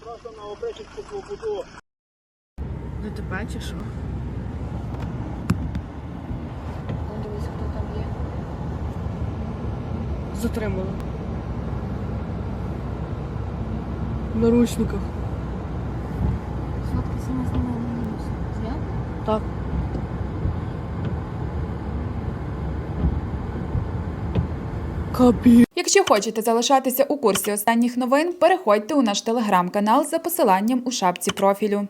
Просто на обречечку побуду. Ну ти бачиш що? Затримали. В наручниках. Сладкий сама знімає на мінус. Зняв? Так. Капі. Якщо хочете залишатися у курсі останніх новин, переходьте у наш телеграм-канал за посиланням у шапці профілю.